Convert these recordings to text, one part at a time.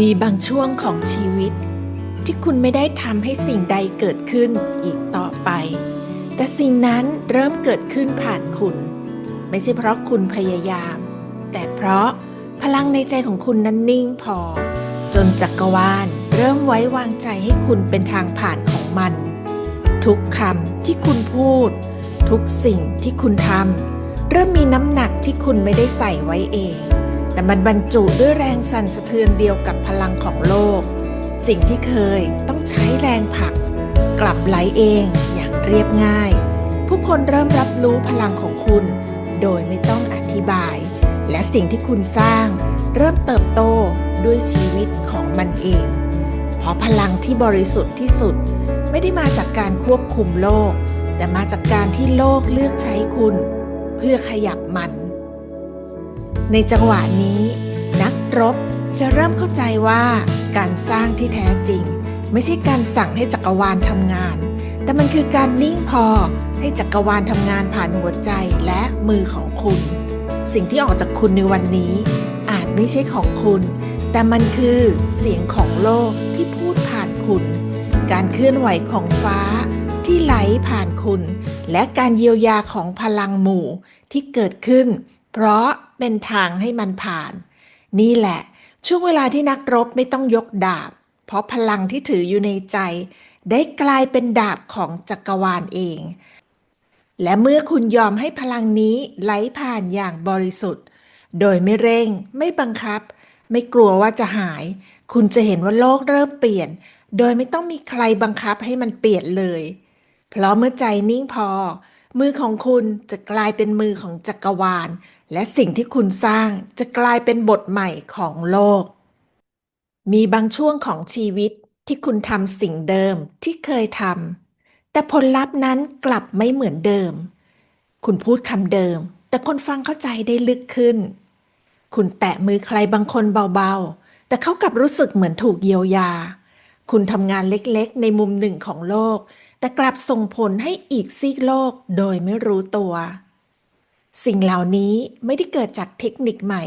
มีบางช่วงของชีวิต ที่คุณไม่ได้ทำให้สิ่งใดเกิดขึ้นอีกต่อไป แต่สิ่งนั้นเริ่มเกิดขึ้นผ่านคุณ ไม่ใช่เพราะคุณพยายาม แต่เพราะพลังในใจของคุณนั้นนิ่งพอ จนจักรวาลเริ่มไว้วางใจให้คุณเป็นทางผ่านของมัน ทุกคำที่คุณพูด ทุกสิ่งที่คุณทำเริ่มมีน้ำหนักที่คุณไม่ได้ใส่ไว้เอง แต่มันบรรจุด้วยแรงสั่นสะเทือนเดียวกับพลังของโลก สิ่งที่เคยต้องใช้แรงผลัก กลับไหลเองอย่างเรียบง่าย ผู้คนเริ่มรับรู้พลังของคุณ โดยไม่ต้องอธิบาย และสิ่งที่คุณสร้าง เริ่มเติบโตด้วยชีวิตของมันเอง เพราะพลังที่บริสุทธิ์ที่สุด ไม่ได้มาจากการควบคุมโลก แต่มาจากการที่โลกเลือกใช้คุณ เพื่อขยับมัน ในจังหวะนี้ นักรบจะเริ่มเข้าใจว่าการสร้างที่แท้จริง ไม่ใช่การสั่งให้จักรวาลทำงาน แต่มันคือการนิ่งพอให้จักรวาลทำงานผ่านหัวใจและมือของคุณ สิ่งที่ออกจากคุณในวันนี้ อาจไม่ใช่ของคุณ แต่มันคือเสียงของโลกที่พูดผ่านคุณ การเคลื่อนไหวของฟ้าที่ไหลผ่านคุณ และการเยียวยาของพลังหมู่ที่เกิดขึ้น เพราะเป็นทางให้มันผ่าน นี่แหละ ช่วงเวลาที่นักรบไม่ต้องยกดาบ เพราะพลังที่ถืออยู่ในใจ ได้กลายเป็นดาบของจักรวาลเอง และเมื่อคุณยอมให้พลังนี้ไหลผ่านอย่างบริสุทธิ์ โดยไม่เร่ง ไม่บังคับ ไม่กลัวว่าจะหาย คุณจะเห็นว่าโลกเริ่มเปลี่ยน โดยไม่ต้องมีใครบังคับให้มันเปลี่ยนเลย เพราะเมื่อใจนิ่งพอ มือของคุณจะกลายเป็นมือของจักรวาล และสิ่งที่คุณสร้างจะกลายเป็นบทใหม่ของโลก มีบางช่วงของชีวิตที่คุณทำสิ่งเดิมที่เคยทำแต่ผลลัพธ์นั้นกลับไม่เหมือนเดิม คุณพูดคำเดิม แต่คนฟังเข้าใจได้ลึกขึ้น คุณแตะมือใครบางคนเบาๆ แต่เขากลับรู้สึกเหมือนถูกเยียวยา คุณทำงานเล็กๆ ในมุมหนึ่งของโลก แต่กลับส่งผลให้อีกซีกโลกโดยไม่รู้ตัว สิ่งเหล่านี้ไม่ได้เกิดจากเทคนิคใหม่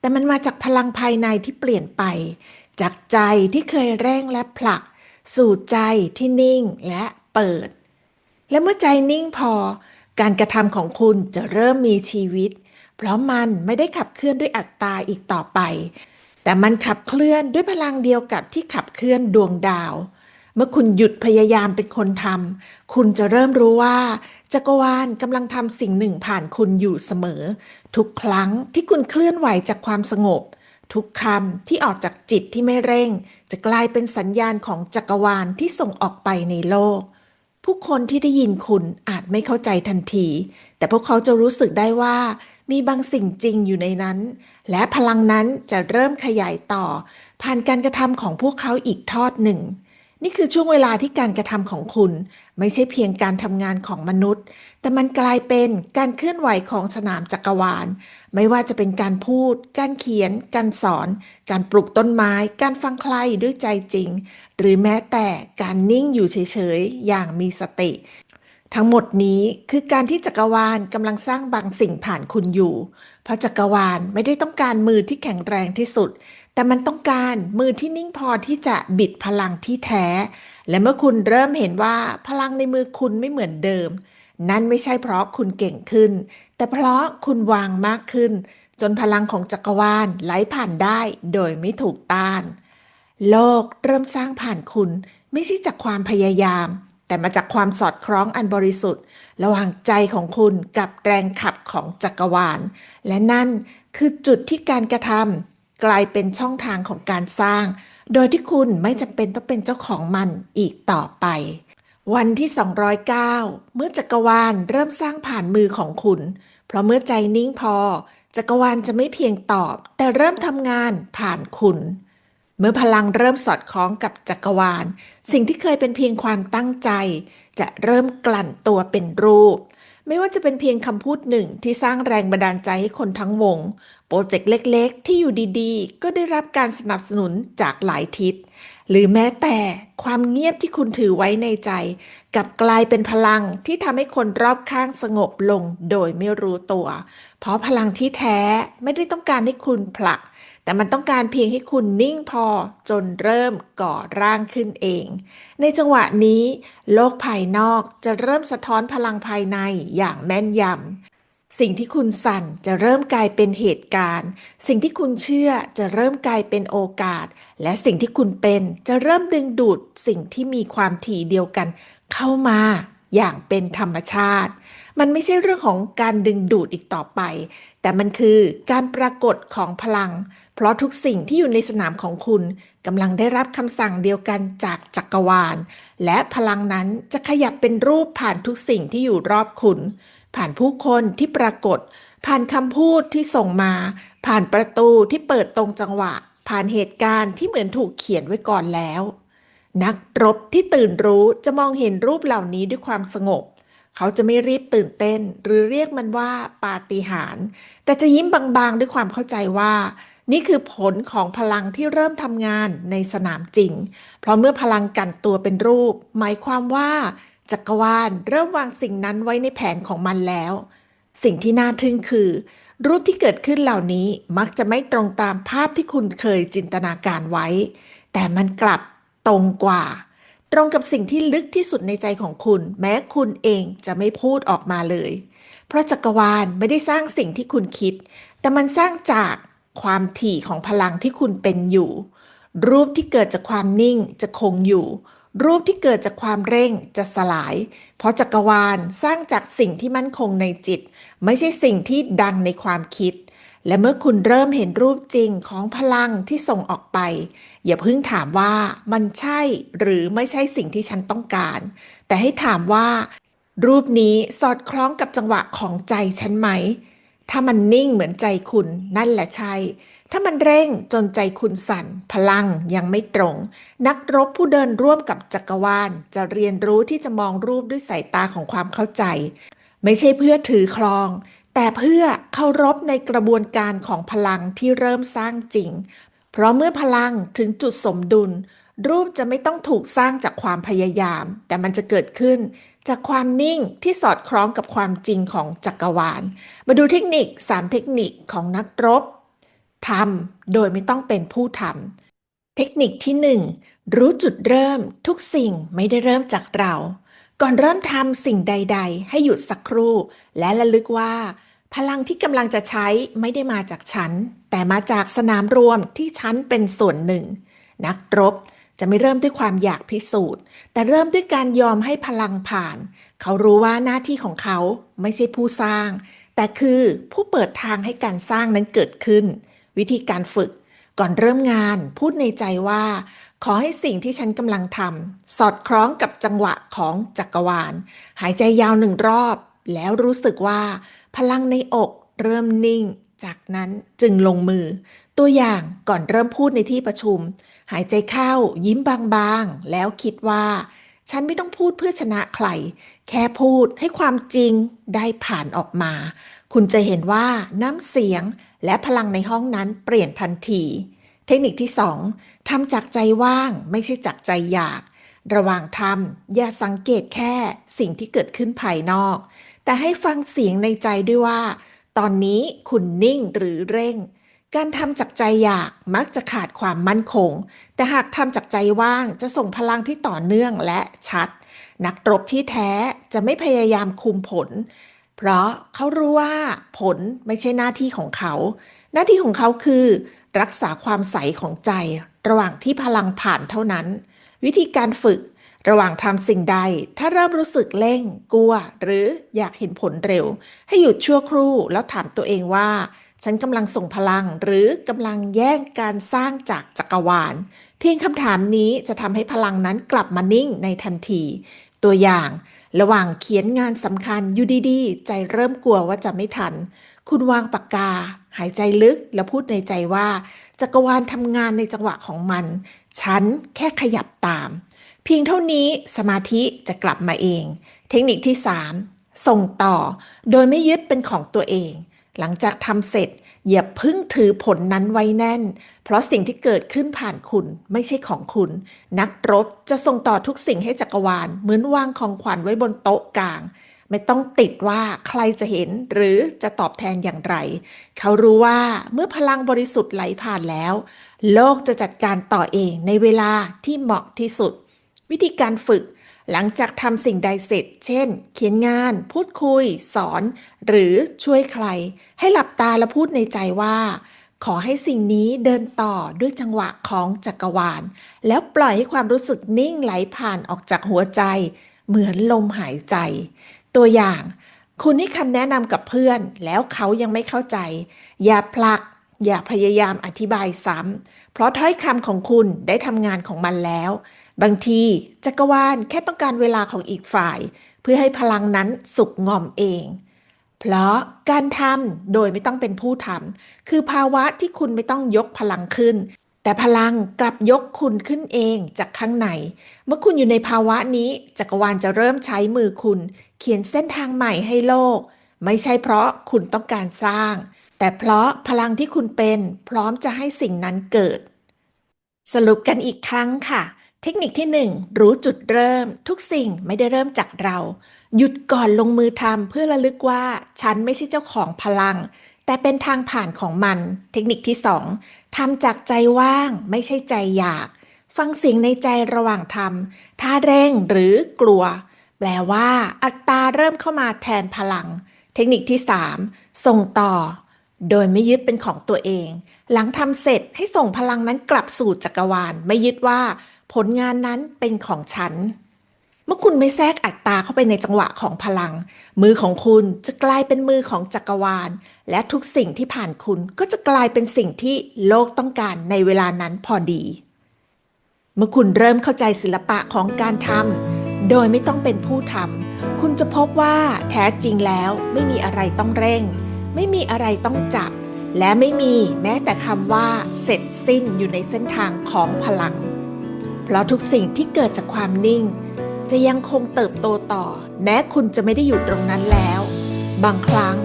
แต่มันมาจากพลังภายในที่เปลี่ยนไป จากใจที่เคยเร่งและผลัก สู่ใจที่นิ่งและเปิด และเมื่อใจนิ่งพอ การกระทำของคุณจะเริ่มมีชีวิต เพราะมันไม่ได้ขับเคลื่อนด้วยอัตตาอีกต่อไป แต่มันขับเคลื่อนด้วยพลังเดียวกับที่ขับเคลื่อนดวงดาว เมื่อคุณหยุดพยายามเป็นคนทำคุณจะเริ่มรู้ว่า จักรวาลกำลังทำสิ่งหนึ่งผ่านคุณอยู่เสมอ ทุกครั้งที่คุณเคลื่อนไหวจากความสงบ ทุกคำที่ออกจากจิตที่ไม่เร่ง จะกลายเป็นสัญญาณของจักรวาลที่ส่งออกไปในโลก ผู้คนที่ได้ยินคุณอาจไม่เข้าใจทันที แต่พวกเขาจะรู้สึกได้ว่ามีบางสิ่งจริงอยู่ในนั้น และพลังนั้นจะเริ่มขยายต่อ ผ่านการกระทำของพวกเขาอีกทอดหนึ่ง นี่คือช่วงเวลาที่การกระทำของคุณ ไม่ใช่เพียงการทำงานของมนุษย์ แต่มันกลายเป็นการเคลื่อนไหวของสนามจักรวาล ไม่ว่าจะเป็นการพูด การเขียน การสอน การปลูกต้นไม้ การฟังใครด้วยใจจริง หรือแม้แต่การนิ่งอยู่เฉยๆ อย่างมีสติ ทั้งหมดนี้คือการที่จักรวาลกำลังสร้างบางสิ่งผ่านคุณอยู่ เพราะจักรวาลไม่ได้ต้องการมือที่แข็งแรงที่สุด แต่มันต้องการมือที่นิ่งพอที่จะบิดพลังที่แท้ และเมื่อคุณเริ่มเห็นว่าพลังในมือคุณไม่เหมือนเดิม นั่นไม่ใช่เพราะคุณเก่งขึ้น แต่เพราะคุณวางมากขึ้น จนพลังของจักรวาลไหลผ่านได้โดยไม่ถูกต้าน โลกเริ่มสร้างผ่านคุณไม่ใช่จากความพยายาม แต่มาจากความสอดคล้องอันบริสุทธิ์ ระหว่างใจของคุณกับแรงขับของจักรวาล และนั่นคือจุดที่การกระทำกลายเป็นช่องทางของการสร้าง โดยที่คุณไม่จำเป็นต้องเป็นเจ้าของมันอีกต่อไป วันที่ 209 เมื่อจักรวาลเริ่มสร้างผ่านมือของคุณ เพราะเมื่อใจนิ่งพอ จักรวาลจะไม่เพียงตอบ แต่เริ่มทำงานผ่านคุณ เมื่อพลังเริ่มสอดคล้องกับจักรวาล สิ่งที่เคยเป็นเพียงความตั้งใจ จะเริ่มกลั่นตัวเป็นรูป ไม่ว่าจะเป็นเพียงคำพูดหนึ่งที่สร้างแรงบันดาลใจให้คนทั้งวง โปรเจกต์เล็กๆ ที่อยู่ดีๆ ก็ได้รับการสนับสนุนจากหลายทิศ หรือแม้แต่ความเงียบที่คุณถือไว้ในใจ กับกลายเป็นพลังที่ทำให้คนรอบข้างสงบลงโดยไม่รู้ตัว เพราะพลังที่แท้ไม่ได้ต้องการให้คุณผลัก แต่มันต้องการเพียงให้คุณนิ่งพอจนเริ่มก่อร่างขึ้นเอง ในจังหวะนี้ โลกภายนอกจะเริ่มสะท้อนพลังภายในอย่างแม่นยำ สิ่งที่คุณสั่นจะเริ่มกลายเป็นเหตุการณ์ สิ่งที่คุณเชื่อจะเริ่มกลายเป็นโอกาส และสิ่งที่คุณเป็นจะเริ่มดึงดูดสิ่งที่มีความถี่เดียวกัน เข้ามาอย่างเป็นธรรมชาติ มันไม่ใช่เรื่องของการดึงดูดอีกต่อไป แต่มันคือการปรากฏของพลัง เพราะทุกสิ่งที่อยู่ในสนามของคุณกำลังได้รับคำสั่งเดียวกันจากจักรวาล และพลังนั้นจะขยับเป็นรูปผ่านทุกสิ่งที่อยู่รอบคุณ ผ่านผู้คนที่ปรากฏ ผ่านคำพูดที่ส่งมา ผ่านประตูที่เปิดตรงจังหวะ ผ่านเหตุการณ์ที่เหมือนถูกเขียนไว้ก่อนแล้ว นักรบที่ตื่นรู้จะมองเห็นรูปเหล่านี้ด้วยความสงบ เขาจะไม่รีบตื่นเต้น หรือเรียกมันว่าปาฏิหาริย์แต่จะยิ้มบางๆ ด้วยความเข้าใจว่า นี่คือผลของพลังที่เริ่มทำงานในสนามจริง เพราะเมื่อพลังกันตัวเป็นรูป หมายความว่าจักรวาลเริ่มวางสิ่งนั้นไว้ในแผนของมันแล้ว สิ่งที่น่าทึ่งคือ รูปที่เกิดขึ้นเหล่านี้มักจะไม่ตรงตามภาพที่คุณเคยจินตนาการไว้ แต่มันกลับตรงกว่า ตรงกับสิ่งที่ลึกที่สุดในใจของคุณ แม้คุณเองจะไม่พูดออกมาเลย เพราะจักรวาลไม่ได้สร้างสิ่งที่คุณคิด แต่มันสร้างจากความถี่ของพลังที่คุณเป็นอยู่ รูปที่เกิดจากความนิ่งจะคงอยู่ รูปที่เกิดจากความเร่งจะสลาย เพราะจักรวาลสร้างจากสิ่งที่มั่นคงในจิต ไม่ใช่สิ่งที่ดังในความคิด และเมื่อคุณเริ่มเห็นรูปจริงของพลังที่ส่งออกไป อย่าเพิ่งถามว่ามันใช่หรือไม่ใช่สิ่งที่ฉันต้องการ แต่ให้ถามว่า รูปนี้สอดคล้องกับจังหวะของใจฉันไหม ถ้ามันนิ่งเหมือนใจคุณนั่นแหละใช่ ถ้ามันเร่งจนใจคุณสั่น พลังยังไม่ตรง นักรบผู้เดินร่วมกับจักรวาล จะเรียนรู้ที่จะมองรูปด้วยสายตาของความเข้าใจ ไม่ใช่เพื่อถือครอง แต่เพื่อเคารพในกระบวนการของพลังที่เริ่มสร้างจริง เพราะเมื่อพลังถึงจุดสมดุล รูปจะไม่ต้องถูกสร้างจากความพยายาม แต่มันจะเกิดขึ้น จากความนิ่งที่สอดคล้องกับความจริงของจักรวาล มาดูเทคนิค 3 เทคนิคของนักรบทำโดยไม่ต้องเป็นผู้ทำเทคนิคที่ 1 รู้จุดเริ่มทุกสิ่งไม่ได้เริ่มจากเราก่อนเริ่มทำสิ่งใด ๆ ให้หยุดสักครู่ และระลึกว่า พลังที่กำลังจะใช้ไม่ได้มาจากฉัน แต่มาจากสนามรวมที่ฉันเป็นส่วนหนึ่ง นักรบจะไม่เริ่มด้วยความอยากพิสูจน์ แต่เริ่มด้วยการยอมให้พลังผ่าน เขารู้ว่าหน้าที่ของเขาไม่ใช่ผู้สร้าง แต่คือผู้เปิดทางให้การสร้างนั้นเกิดขึ้น วิธีการฝึกก่อนเริ่มงานพูดในใจว่า ขอให้สิ่งที่ฉันกำลังทำสอดคล้องกับจังหวะของจักรวาล หายใจยาวหนึ่งรอบ แล้วรู้สึกว่า พลังในอกเริ่มนิ่ง จากนั้นจึงลงมือ ตัวอย่างก่อนเริ่มพูดในที่ประชุม หายใจเข้ายิ้มบางๆ แล้วคิดว่า ฉันไม่ต้องพูดเพื่อชนะใคร แค่พูดให้ความจริงได้ผ่านออกมา คุณจะเห็นว่าน้ำเสียงและพลังในห้องนั้นเปลี่ยนทันที เทคนิคที่ 2ทำจากใจว่างไม่ใช่จากใจอยากระหว่างทำอย่าสังเกตแค่สิ่งที่เกิดขึ้นภายนอก แต่ให้ฟังเสียงในใจด้วยว่า ตอนนี้คุณนิ่งหรือเร่ง การทำจากใจอยากมักจะขาดความมั่นคง แต่หากทำจากใจว่างจะส่งพลังที่ต่อเนื่องและชัด นักรบที่แท้จะไม่พยายามคุมผล เพราะเขารู้ว่าผลไม่ใช่หน้าที่ของเขา หน้าที่ของเขาคือ รักษาความใสของใจ ระหว่างที่พลังผ่านเท่านั้น วิธีการฝึก ระหว่างทำสิ่งใด ถ้าเริ่มรู้สึกเร่ง กลัว หรืออยากเห็นผลเร็ว ให้หยุดชั่วครู่แล้วถามตัวเองว่า ฉันกำลังส่งพลังหรือกำลังแย่งการสร้างจากจักรวาล เพียงคำถามนี้จะทำให้พลังนั้นกลับมานิ่งในทันที ตัวอย่าง ระหว่างเขียนงานสำคัญอยู่ดีๆ ใจเริ่มกลัวว่าจะไม่ทัน คุณวางปากกา หายใจลึกแล้วพูดในใจว่า จักรวาลทำงานในจังหวะของมัน ฉันแค่ขยับตาม พียงเท่านี้สมาธิจะกลับมาเอง เทคนิคที่ 3 ส่งต่อ โดยไม่ยึดเป็นของตัวเอง หลังจากทำเสร็จ อย่าพึ่งถือผลนั้นไว้แน่น เพราะสิ่งที่เกิดขึ้นผ่านคุณไม่ใช่ของคุณ นักรบจะส่งต่อทุกสิ่งให้จักรวาล เหมือนวางของขวัญไว้บนโต๊ะกลาง ไม่ต้องติดว่าใครจะเห็นหรือจะตอบแทนอย่างไร เขารู้ว่าเมื่อพลังบริสุทธิ์ไหลผ่านแล้ว โลกจะจัดการต่อเองในเวลาที่เหมาะที่สุด วิธีการฝึก หลังจากทำสิ่งใดเสร็จ เช่น เขียนงาน พูดคุย สอน หรือช่วยใคร ให้หลับตาและพูดในใจว่า ขอให้สิ่งนี้เดินต่อด้วยจังหวะของจักรวาล แล้วปล่อยให้ความรู้สึกนิ่งไหลผ่านออกจากหัวใจ เหมือนลมหายใจ ตัวอย่างคุณให้คำแนะนำกับเพื่อน แล้วเขายังไม่เข้าใจ อย่าผลัก อย่าพยายามอธิบายซ้ำเพราะถ้อยคำของคุณได้ทำงานของมันแล้ว บางทีจักรวาลแค่ต้องการเวลาของอีกฝ่าย เพื่อให้พลังนั้นสุกงอมเอง เพราะการทำโดยไม่ต้องเป็นผู้ทำคือภาวะที่คุณไม่ต้องยกพลังขึ้น แต่พลังกลับยกคุณขึ้นเองจากข้างใน เมื่อคุณอยู่ในภาวะนี้จักรวาลจะเริ่มใช้มือคุณ เขียนเส้นทางใหม่ให้โลก ไม่ใช่เพราะคุณต้องการสร้าง แต่เพราะพลังที่คุณเป็น พร้อมจะให้สิ่งนั้นเกิด สรุปกันอีกครั้งค่ะ เทคนิคที่ 1 รู้จุดเริ่ม ทุกสิ่งไม่ได้เริ่มจากเรา หยุดก่อนลงมือทำเพื่อระลึกว่า ฉันไม่ใช่เจ้าของพลัง แต่เป็นทางผ่านของมัน เทคนิคที่ 2ทำจากใจว่าง ไม่ใช่ใจอยาก ฟังเสียงในใจระหว่างทำถ้าเร่งหรือกลัว แปลว่า อัตตาเริ่มเข้ามาแทนพลัง เทคนิคที่ 3 ส่งต่อ โดยไม่ยึดเป็นของตัวเอง หลังทำเสร็จให้ส่งพลังนั้นกลับสู่จักรวาล ไม่ยึดว่า ผลงานนั้นเป็นของฉัน เมื่อคุณไม่แทรกอัตตาเข้าไปในจังหวะของพลัง มือของคุณจะกลายเป็นมือของจักรวาล และทุกสิ่งที่ผ่านคุณก็จะกลายเป็นสิ่งที่โลกต้องการในเวลานั้นพอดี เมื่อคุณเริ่มเข้าใจศิลปะของการทำโดยไม่ต้องเป็นผู้ทำคุณจะพบว่าแท้จริงแล้วไม่มีอะไรต้องเร่ง ไม่มีอะไรต้องจับ และไม่มีแม้แต่คำว่าเสร็จสิ้นอยู่ในเส้นทางของพลัง เพราะทุกสิ่งที่เกิดจากความนิ่ง จะยังคงเติบโตต่อ แม้คุณจะไม่ได้อยู่ตรงนั้นแล้ว บางครั้ง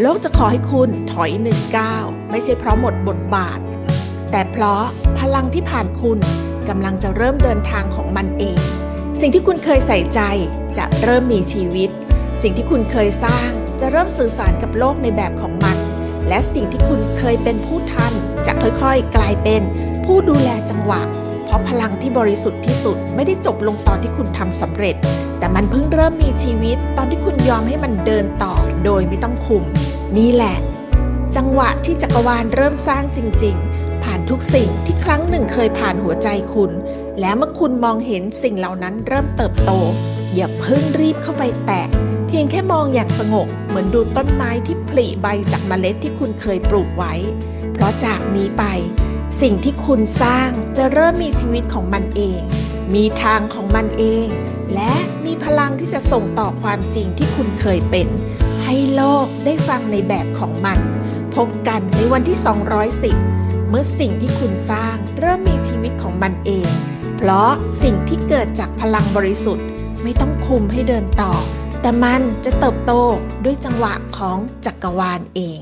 โลกจะขอให้คุณถอยหนึ่งก้าวไม่ใช่เพราะหมดบทบาท แต่เพราะพลังที่ผ่านคุณกำลังจะเริ่มเดินทางของมันเอง สิ่งที่คุณเคยใส่ใจจะเริ่มมีชีวิต สิ่งที่คุณเคยสร้างจะเริ่มสื่อสารกับโลกในแบบของมัน และสิ่งที่คุณเคยเป็นผู้ทำจะค่อยๆ กลายเป็นผู้ดูแลจังหวะ ราะพลังที่บริสุทธิ์ที่สุดไม่ได้จบลงตอนที่คุณทำสำเร็จ แต่มันเพิ่งเริ่มมีชีวิต ตอนที่คุณยอมให้มันเดินต่อโดยไม่ต้องคุม นี่แหละ จังหวะที่จักรวาลเริ่มสร้างจริง ๆ ผ่านทุกสิ่งที่ครั้งหนึ่งเคยผ่านหัวใจคุณ และเมื่อคุณมองเห็นสิ่งเหล่านั้นเริ่มเติบโต อย่าเพิ่งรีบเข้าไปแตะเพียงแค่มองอย่างสงบเหมือนดูต้นไม้ที่ผลิใบจากเมล็ดที่คุณเคยปลูกไว้ เพราะจากนี้ไป สิ่งที่คุณสร้างจะเริ่มมีชีวิตของมันเอง มีทางของมันเอง และมีพลังที่จะส่งต่อความจริงที่คุณเคยเป็น ให้โลกได้ฟังในแบบของมัน พบกันในวันที่ 210 เมื่อสิ่งที่คุณสร้างเริ่มมีชีวิตของมันเอง เพราะสิ่งที่เกิดจากพลังบริสุทธิ์ ไม่ต้องคุมให้เดินต่อ แต่มันจะเติบโตด้วยจังหวะของจักรวาลเอง